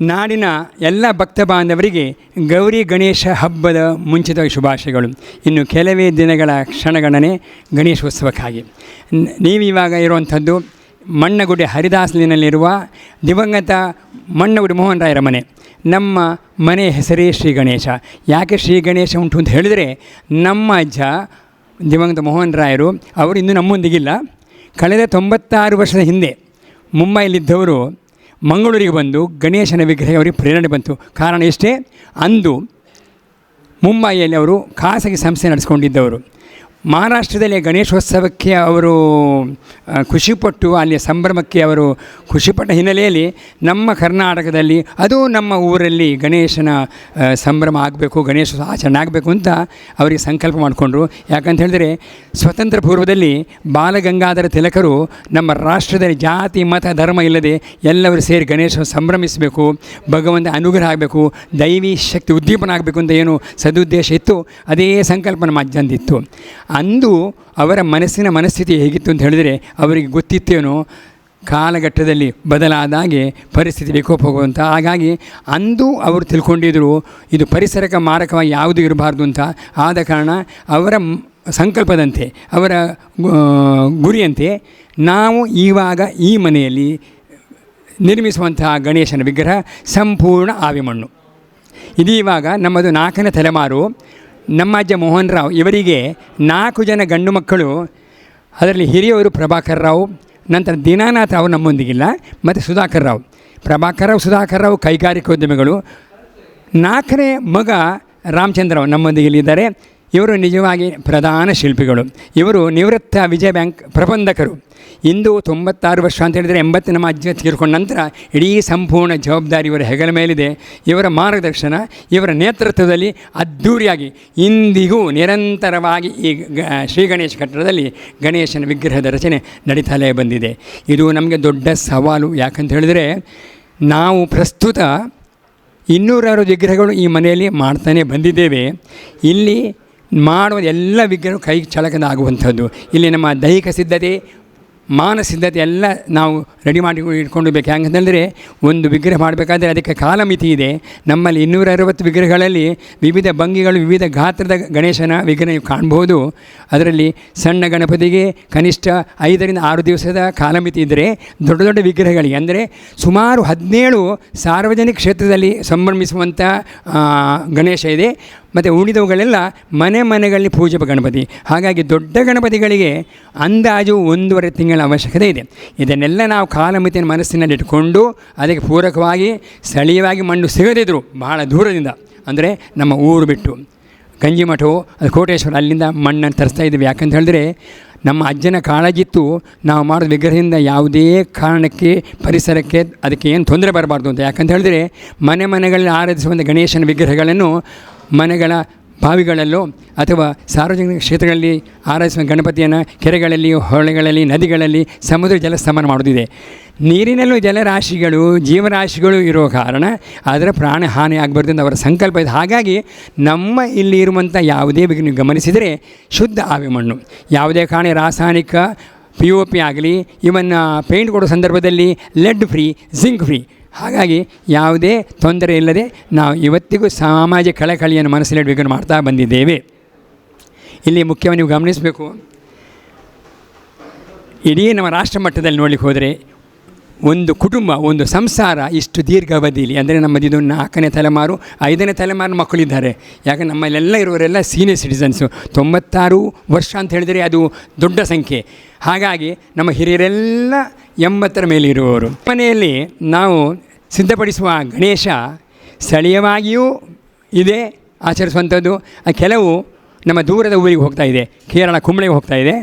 ನಾಡಿನ ಎಲ್ಲ ಭಕ್ತ ಬಾಂಧವರಿಗೆ ಗೌರಿ ಗಣೇಶ ಹಬ್ಬದ ಮುಂಚಿತ ಶುಭಾಶಯಗಳು. ಇನ್ನು ಕೆಲವೇ ದಿನಗಳ ಕ್ಷಣಗಣನೆ ಗಣೇಶೋತ್ಸವಕ್ಕಾಗಿ. ನೀವಿವಾಗ ಇರುವಂಥದ್ದು ಮಣ್ಣಗುಡಿ ಹರಿದಾಸಲಿನಲ್ಲಿರುವ ದಿವಂಗತ ಮಣ್ಣಗುಡಿ ಮೋಹನ್ ರಾಯರ ಮನೆ. ನಮ್ಮ ಮನೆ ಹೆಸರೇ ಶ್ರೀ ಗಣೇಶ. ಯಾಕೆ ಶ್ರೀ ಗಣೇಶ ಉಂಟು ಅಂತ ಹೇಳಿದರೆ ನಮ್ಮ ಅಜ್ಜ ದಿವಂಗತ ಮೋಹನ್ ರಾಯರು ಅವರು ಇನ್ನೂ ನಮ್ಮೊಂದಿಗಿಲ್ಲ. ಕಳೆದ ತೊಂಬತ್ತಾರು ವರ್ಷದ ಹಿಂದೆ ಮುಂಬೈಲಿದ್ದವರು ಮಂಗಳೂರಿಗೆ ಬಂದು ಗಣೇಶನ ವಿಗ್ರಹ ಅವರಿಗೆ ಪ್ರೇರಣೆ ಬಂತು. ಕಾರಣ ಇಷ್ಟೇ ಅಂದು ಮುಂಬೈಯಲ್ಲಿ ಅವರು ಖಾಸಗಿ ಸಂಸ್ಥೆ ನಡೆಸ್ಕೊಂಡಿದ್ದವರು. ಮಹಾರಾಷ್ಟ್ರದಲ್ಲಿ ಗಣೇಶೋತ್ಸವಕ್ಕೆ ಅವರು ಖುಷಿಪಟ್ಟು ಅಲ್ಲಿ ಸಂಭ್ರಮಕ್ಕೆ ಅವರು ಖುಷಿಪಟ್ಟ ಹಿನ್ನೆಲೆಯಲ್ಲಿ ನಮ್ಮ ಕರ್ನಾಟಕದಲ್ಲಿ, ಅದು ನಮ್ಮ ಊರಲ್ಲಿ ಗಣೇಶನ ಸಂಭ್ರಮ ಆಗಬೇಕು, ಗಣೇಶ ಆಚರಣೆ ಆಗಬೇಕು ಅಂತ ಅವರಿಗೆ ಸಂಕಲ್ಪ ಮಾಡಿಕೊಂಡ್ರು. ಯಾಕಂತ ಹೇಳಿದರೆ ಸ್ವತಂತ್ರ ಪೂರ್ವದಲ್ಲಿ ಬಾಲಗಂಗಾಧರ ತಿಲಕರು ನಮ್ಮ ರಾಷ್ಟ್ರದಲ್ಲಿ ಜಾತಿ, ಮತ, ಧರ್ಮ ಇಲ್ಲದೆ ಎಲ್ಲರೂ ಸೇರಿ ಗಣೇಶ ಸಂಭ್ರಮಿಸಬೇಕು, ಭಗವಂತ ಅನುಗ್ರಹ ಆಗಬೇಕು, ದೈವಿ ಶಕ್ತಿ ಉದ್ದೀಪನ ಆಗಬೇಕು ಅಂತ ಏನು ಸದುದ್ದೇಶ ಇತ್ತು, ಅದೇ ಸಂಕಲ್ಪ ನಮ್ಮ ಅಜ್ಜಂದಿತ್ತು. ಅಂದು ಅವರ ಮನಸ್ಸಿನ ಮನಸ್ಥಿತಿ ಹೇಗಿತ್ತು ಅಂತ ಹೇಳಿದರೆ ಅವರಿಗೆ ಗೊತ್ತಿತ್ತೇನೋ ಕಾಲಘಟ್ಟದಲ್ಲಿ ಬದಲಾದಾಗೆ ಪರಿಸ್ಥಿತಿ ವಿಕೋಪ ಹೋಗುವಂಥ ಹಾಗಾಗಿ ಅಂದು ಅವರು ತಿಳ್ಕೊಂಡಿದ್ದರು ಇದು ಪರಿಸರಕ್ಕೆ ಮಾರಕವಾಗಿ ಯಾವುದು ಇರಬಾರ್ದು ಅಂತ. ಆದ ಕಾರಣ ಅವರ ಸಂಕಲ್ಪದಂತೆ, ಅವರ ಗುರಿಯಂತೆ ನಾವು ಇವಾಗ ಈ ಮನೆಯಲ್ಲಿ ನಿರ್ಮಿಸುವಂತಹ ಗಣೇಶನ ವಿಗ್ರಹ ಸಂಪೂರ್ಣ ಆವಿಮಣ್ಣು ಇದೀವಾಗ ನಮ್ಮದು ನಾಲ್ಕನೇ ತಲೆಮಾರು ನಮ್ಮ ಅಜ್ಜ ಮೋಹನ್ ರಾವ್ ಇವರಿಗೆ ನಾಲ್ಕು ಜನ ಗಂಡು ಮಕ್ಕಳು, ಅದರಲ್ಲಿ ಹಿರಿಯವರು ಪ್ರಭಾಕರ್ ರಾವ್, ನಂತರ ದೀನಾನಾಥ್ ರಾವ್ ನಮ್ಮೊಂದಿಗಿಲ್ಲ, ಮತ್ತು ಸುಧಾಕರ್ ರಾವ್. ಪ್ರಭಾಕರ್ ರಾವ್, ಸುಧಾಕರ್ ರಾವ್ ಕೈಗಾರಿಕೋದ್ಯಮಿಗಳು. ನಾಲ್ಕನೇ ಮಗ ರಾಮಚಂದ್ರ ರಾವ್ ನಮ್ಮೊಂದಿಗೆ ಇಲ್ಲಿದ್ದಾರೆ ಇವರು ನಿಜವಾಗಿ ಪ್ರಧಾನ ಶಿಲ್ಪಿಗಳು. ಇವರು ನಿವೃತ್ತ ವಿಜಯ ಬ್ಯಾಂಕ್ ಪ್ರಬಂಧಕರು. ಇಂದು ತೊಂಬತ್ತಾರು ವರ್ಷ ಅಂತ ಹೇಳಿದರೆ ಎಂಬತ್ತು ನಮ್ಮ ಅಜ್ಜ ತೀರ್ಕೊಂಡ ನಂತರ ಇಡೀ ಸಂಪೂರ್ಣ ಜವಾಬ್ದಾರಿ ಇವರ ಹೆಗಲ ಮೇಲಿದೆ. ಇವರ ಮಾರ್ಗದರ್ಶನ, ಇವರ ನೇತೃತ್ವದಲ್ಲಿ ಅದ್ಧೂರಿಯಾಗಿ ಇಂದಿಗೂ ನಿರಂತರವಾಗಿ ಈ ಗ, ಶ್ರೀ ಗಣೇಶ ಕಟ್ಟಡದಲ್ಲಿ ಗಣೇಶನ ವಿಗ್ರಹದ ರಚನೆ ನಡೀತಲೇ ಬಂದಿದೆ. ಇದು ನಮಗೆ ದೊಡ್ಡ ಸವಾಲು. ಯಾಕಂತ ಹೇಳಿದರೆ ನಾವು ಪ್ರಸ್ತುತ ಇನ್ನೂರಾರು ವಿಗ್ರಹಗಳು ಈ ಮನೆಯಲ್ಲಿ ಮಾಡ್ತಾನೆ ಬಂದಿದ್ದೇವೆ. ಇಲ್ಲಿ ಮಾಡುವ ಎಲ್ಲ ವಿಗ್ರಹ ಕೈ ಚಳಕದ ಆಗುವಂಥದ್ದು. ಇಲ್ಲಿ ನಮ್ಮ ದೈಹಿಕ ಸಿದ್ಧತೆ ಮಾನ ಸಿದ್ಧತೆ ಎಲ್ಲ ನಾವು ರೆಡಿ ಮಾಡಿ ಇಟ್ಕೊಂಡು ಬೇಕು. ಯಾಕಂತಂದರೆ ಒಂದು ವಿಗ್ರಹ ಮಾಡಬೇಕಾದ್ರೆ ಅದಕ್ಕೆ ಕಾಲಮಿತಿ ಇದೆ. ನಮ್ಮಲ್ಲಿ ಇನ್ನೂರ ಅರವತ್ತು ವಿಗ್ರಹಗಳಲ್ಲಿ ವಿವಿಧ ಭಂಗಿಗಳು, ವಿವಿಧ ಗಾತ್ರದ ಗಣೇಶನ ವಿಗ್ರಹ ಕಾಣ್ಬೋದು. ಅದರಲ್ಲಿ ಸಣ್ಣ ಗಣಪತಿಗೆ ಕನಿಷ್ಠ ಐದರಿಂದ ಆರು ದಿವಸದ ಕಾಲಮಿತಿ ಇದ್ದರೆ ದೊಡ್ಡ ದೊಡ್ಡ ವಿಗ್ರಹಗಳಿಗೆ. ಅಂದರೆ ಸುಮಾರು ಹದಿನೇಳು ಸಾರ್ವಜನಿಕ ಕ್ಷೇತ್ರದಲ್ಲಿ ಸಂಭ್ರಮಿಸುವಂಥ ಗಣೇಶ ಇದೆ. ಮತ್ತು ಉಳಿದವುಗಳೆಲ್ಲ ಮನೆ ಮನೆಗಳಲ್ಲಿ ಪೂಜೆ ಗಣಪತಿ. ಹಾಗಾಗಿ ದೊಡ್ಡ ಗಣಪತಿಗಳಿಗೆ ಅಂದಾಜು ಒಂದೂವರೆ ತಿಂಗಳ ಅವಶ್ಯಕತೆ ಇದೆ. ಇದನ್ನೆಲ್ಲ ನಾವು ಕಾಲಮಿತಿಯನ್ನು ಮನಸ್ಸಿನಲ್ಲಿ ಇಟ್ಕೊಂಡು ಅದಕ್ಕೆ ಪೂರಕವಾಗಿ, ಸ್ಥಳೀಯವಾಗಿ ಮಣ್ಣು ಸಿಗದಿದ್ದರು ಬಹಳ ದೂರದಿಂದ, ಅಂದರೆ ನಮ್ಮ ಊರು ಬಿಟ್ಟು ಗಂಜಿಮಠವು ಅದು ಕೋಟೇಶ್ವರ ಅಲ್ಲಿಂದ ಮಣ್ಣನ್ನು ತರಿಸ್ತಾ ಇದ್ದೀವಿ. ಯಾಕಂತ ಹೇಳಿದ್ರೆ ನಮ್ಮ ಅಜ್ಜನ ಕಾಳಜಿತ್ತು ನಾವು ಮಾಡಿದ ವಿಗ್ರಹದಿಂದ ಯಾವುದೇ ಕಾರಣಕ್ಕೆ, ಪರಿಸರಕ್ಕೆ ಅದಕ್ಕೆ ಏನು ತೊಂದರೆ ಬರಬಾರ್ದು ಅಂತ. ಯಾಕಂತ ಹೇಳಿದ್ರೆ ಮನೆ ಮನೆಗಳಲ್ಲಿ ಆರಾಧಿಸುವಂಥ ಗಣೇಶನ ವಿಗ್ರಹಗಳನ್ನು ಮನೆಗಳ ಬಾವಿಗಳಲ್ಲೋ ಅಥವಾ ಸಾರ್ವಜನಿಕ ಕ್ಷೇತ್ರಗಳಲ್ಲಿ ಆರಾಧಿಸುವ ಗಣಪತಿಯನ್ನು ಕೆರೆಗಳಲ್ಲಿ ಹೊಳೆಗಳಲ್ಲಿ, ನದಿಗಳಲ್ಲಿ ಸಮುದ್ರ ಜಲಸ್ತಮನ ಮಾಡುತ್ತಿದೆ. ನೀರಿನಲ್ಲೂ ಜಲರಾಶಿಗಳು, ಜೀವರಾಶಿಗಳು ಇರೋ ಕಾರಣ ಅದರ ಪ್ರಾಣ ಹಾನಿ ಆಗಬಾರ್ದು ಅಂತ ಅವರ ಸಂಕಲ್ಪ ಇದೆ. ಹಾಗಾಗಿ ನಮ್ಮ ಇಲ್ಲಿ ಇರುವಂಥ ಯಾವುದೇ ಬಗ್ಗೆ ನೀವು ಗಮನಿಸಿದರೆ ಶುದ್ಧ ಆವಿ ಮಣ್ಣು. ಯಾವುದೇ ಕಾರಣ ರಾಸಾಯನಿಕ ಪಿ ಒ ಪಿ ಆಗಲಿ, ಇವನ್ನು ಪೇಂಟ್ ಕೊಡೋ ಸಂದರ್ಭದಲ್ಲಿ ಲೆಡ್ ಫ್ರೀ ಜಿಂಕ್ ಫ್ರೀ ಹಾಗಾಗಿ ಯಾವುದೇ ತೊಂದರೆ ಇಲ್ಲದೆ ನಾವು ಇವತ್ತಿಗೂ ಸಾಮಾಜಿಕ ಕಳಕಳಿಯನ್ನು ಮನಸ್ಸಿನಲ್ಲಿಡಬೇಕು ಮಾಡ್ತಾ ಬಂದಿದ್ದೇವೆ. ಇಲ್ಲಿ ಮುಖ್ಯವಾಗಿ ನೀವು ಗಮನಿಸಬೇಕು. ಇಡೀ ನಮ್ಮ ರಾಷ್ಟ್ರ ಮಟ್ಟದಲ್ಲಿ ನೋಡಲಿಕ್ಕೆ ಹೋದರೆ ಒಂದು ಕುಟುಂಬ, ಒಂದು ಸಂಸಾರ ಇಷ್ಟು ದೀರ್ಘಾವಧಿಯಲ್ಲಿ ಅಂದರೆ ನಮ್ಮದಿದು ನಾಲ್ಕನೇ ತಲೆಮಾರು, ಐದನೇ ತಲೆಮಾರು ಮಕ್ಕಳಿದ್ದಾರೆ. ಯಾಕೆ ನಮ್ಮಲ್ಲೆಲ್ಲ ಇರುವವರೆಲ್ಲ ಸೀನಿಯರ್ ಸಿಟಿಸನ್ಸು ತೊಂಬತ್ತಾರು ವರ್ಷ ಅಂತ ಹೇಳಿದರೆ ಅದು ದೊಡ್ಡ ಸಂಖ್ಯೆ. ಹಾಗಾಗಿ ನಮ್ಮ ಹಿರಿಯರೆಲ್ಲ ಎಂಬತ್ತರ ಮೇಲೆ ಇರುವವರು ಮನೆಯಲ್ಲಿ ನಾವು ಸಿದ್ಧಪಡಿಸುವ ಗಣೇಶ ಸ್ಥಳೀಯವಾಗಿಯೂ ಇದೆ, ಆಚರಿಸುವಂಥದ್ದು. ಕೆಲವು ನಮ್ಮ ದೂರದ ಊರಿಗೆ ಹೋಗ್ತಾ ಇದೆ, ಕೇರಳ ಕುಂಬಳೆಗೆ ಹೋಗ್ತಾ ಇದೆ.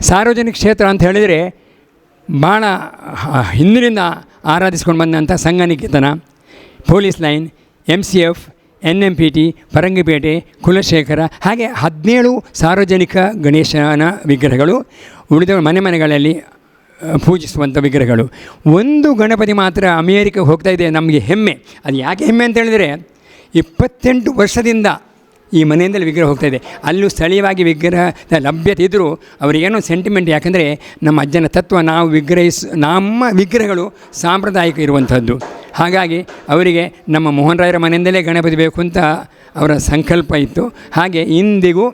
ಸಾರ್ವಜನಿಕ ಕ್ಷೇತ್ರ ಅಂತ ಹೇಳಿದರೆ ಭಾಳ ಹಿಂದಿನಿಂದ ಆರಾಧಿಸ್ಕೊಂಡು ಬಂದಂಥ Sanghaniketan, police line M C F N M P T Parangipete, Kulashekara, ಹಾಗೆ ಹದಿನೇಳು ಸಾರ್ವಜನಿಕ ಗಣೇಶನ ವಿಗ್ರಹಗಳು ಉಳಿದ ಮನೆ ಮನೆಗಳಲ್ಲಿ ಪೂಜಿಸುವಂಥ ವಿಗ್ರಹಗಳು. ಒಂದು ಗಣಪತಿ ಮಾತ್ರ ಅಮೇರಿಕ ಹೋಗ್ತಾ ಇದೆ, ನಮಗೆ ಹೆಮ್ಮೆ. ಅದು ಯಾಕೆ ಹೆಮ್ಮೆ ಅಂತ ಹೇಳಿದರೆ, ಇಪ್ಪತ್ತೆಂಟು ವರ್ಷದಿಂದ ಈ ಮನೆಯಿಂದಲೇ ವಿಗ್ರಹ ಹೋಗ್ತಾ ಇದೆ. ಅಲ್ಲೂ ಸ್ಥಳೀಯವಾಗಿ ವಿಗ್ರಹದ ಲಭ್ಯತೆ ಇದ್ದರೂ ಅವರಿಗೇನೋ ಸೆಂಟಿಮೆಂಟ್ ಯಾಕಂದರೆ, ನಮ್ಮ ಅಜ್ಜನ ತತ್ವ ನಾವು ವಿಗ್ರಹಿಸ್, ನಮ್ಮ ವಿಗ್ರಹಗಳು ಸಾಂಪ್ರದಾಯಿಕ ಇರುವಂಥದ್ದು ಹಾಗಾಗಿ ಅವರಿಗೆ ನಮ್ಮ ಮೋಹನ್ ರಾಯರ ಮನೆಯಿಂದಲೇ ಗಣಪತಿ ಬೇಕು ಅಂತ ಅವರ ಸಂಕಲ್ಪ ಇತ್ತು. ಹಾಗೆ ಇಂದಿಗೂ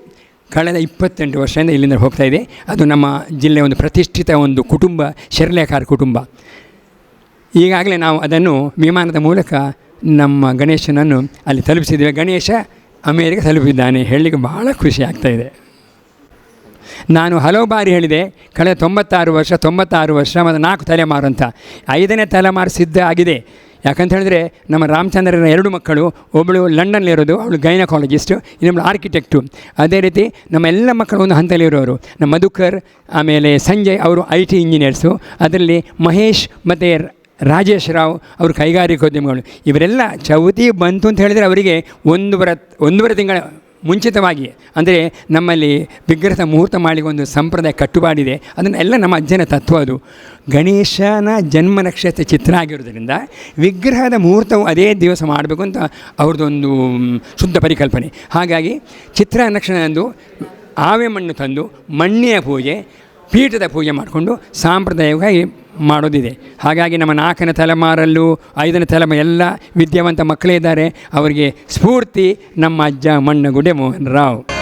ಕಳೆದ ಇಪ್ಪತ್ತೆಂಟು ವರ್ಷದಿಂದ ಇಲ್ಲಿಂದ ಹೋಗ್ತಾ ಇದೆ. ಅದು ನಮ್ಮ ಜಿಲ್ಲೆಯ ಒಂದು ಪ್ರತಿಷ್ಠಿತ ಒಂದು ಕುಟುಂಬ ಶೆರ್ಲೇಕಾರ ಕುಟುಂಬ. ಈಗಾಗಲೇ ನಾವು ಅದನ್ನು ವಿಮಾನದ ಮೂಲಕ ನಮ್ಮ ಗಣೇಶನನ್ನು ಅಲ್ಲಿ ತಲುಪಿಸಿದ್ದೇವೆ. ಗಣೇಶ ಅಮೇರಿಕ ತಲುಪಿದ್ದಾನೆ. ಹೇಳಲಿಕ್ಕೆ ಬಹಳ ಖುಷಿ ಆಗ್ತಾ ಇದೆ. ನಾನು ಹಲವು ಬಾರಿ ಹೇಳಿದೆ, ಕಳೆದ ತೊಂಬತ್ತಾರು ವರ್ಷ ತೊಂಬತ್ತಾರು ವರ್ಷ ಮತ್ತು ನಾಲ್ಕು ತಲೆಮಾರು ಅಂತ. ಐದನೇ ತಲೆಮಾರು ಸಿದ್ಧ ಆಗಿದೆ. ಯಾಕಂತ ಹೇಳಿದ್ರೆ ನಮ್ಮ ರಾಮಚಂದ್ರನ ಎರಡು ಮಕ್ಕಳು ಒಬ್ಬಳು ಲಂಡನ್ಲಿರೋದು, ಅವಳು ಗೈನಕಾಲಜಿಸ್ಟು ಇನ್ನೊಬ್ಬಳು ಆರ್ಕಿಟೆಕ್ಟು ಅದೇ ರೀತಿ ನಮ್ಮ ಎಲ್ಲ ಮಕ್ಕಳು ಒಂದು ಹಂತದಲ್ಲಿರೋರು. ನಮ್ಮ ಮಧುಕರ್, ಆಮೇಲೆ ಸಂಜಯ್, ಅವರು ಐ ಟಿ ಇಂಜಿನಿಯರ್ಸು ಅದರಲ್ಲಿ ಮಹೇಶ್ ಮತ್ತು ರಾಜೇಶ್ ರಾವ್, ಅವರು ಕೈಗಾರಿಕೋದ್ಯಮಗಳು. ಇವರೆಲ್ಲ ಚೌತಿ ಬಂತು ಅಂತ ಹೇಳಿದರೆ ಅವರಿಗೆ ಒಂದೂವರೆ ಒಂದೂವರೆ ತಿಂಗಳ ಮುಂಚಿತವಾಗಿ, ಅಂದರೆ ನಮ್ಮಲ್ಲಿ ವಿಗ್ರಹದ ಮುಹೂರ್ತ ಮಾಡಲಿಕ್ಕೆ ಒಂದು ಸಂಪ್ರದಾಯ ಕಟ್ಟುಪಾಡಿದೆ ಅದನ್ನೆಲ್ಲ ನಮ್ಮ ಅಜ್ಜನ ತತ್ವ ಅದು. ಗಣೇಶನ ಜನ್ಮ ನಕ್ಷತ್ರ ಚಿತ್ರ ಆಗಿರೋದ್ರಿಂದ ವಿಗ್ರಹದ ಮುಹೂರ್ತವು ಅದೇ ದಿವಸ ಮಾಡಬೇಕು ಅಂತ ಅವ್ರದ್ದೊಂದು ಶುದ್ಧ ಪರಿಕಲ್ಪನೆ. ಹಾಗಾಗಿ ಚಿತ್ರ ನಕ್ಷತ್ರದಂದು ಆವೆ ಮಣ್ಣು ತಂದು ಮಣ್ಣಿನ ಪೂಜೆ, ಪೀಠದ ಪೂಜೆ ಮಾಡಿಕೊಂಡು ಸಾಂಪ್ರದಾಯಿಕವಾಗಿ ಮಾಡೋದಿದೆ. ಹಾಗಾಗಿ ನಮ್ಮ ನಾಲ್ಕನೇ ತಲೆಮಾರಲ್ಲೂ ಐದನೇ ತಲೆಮಾರು ಎಲ್ಲ ವಿದ್ಯಾವಂತ ಮಕ್ಕಳೇ ಇದ್ದಾರೆ. ಅವರಿಗೆ ಸ್ಫೂರ್ತಿ, ನಮ್ಮ ಅಜ್ಜ ಮಣ್ಣಗುಡೆ ಮೋಹನ್ ರಾವ್.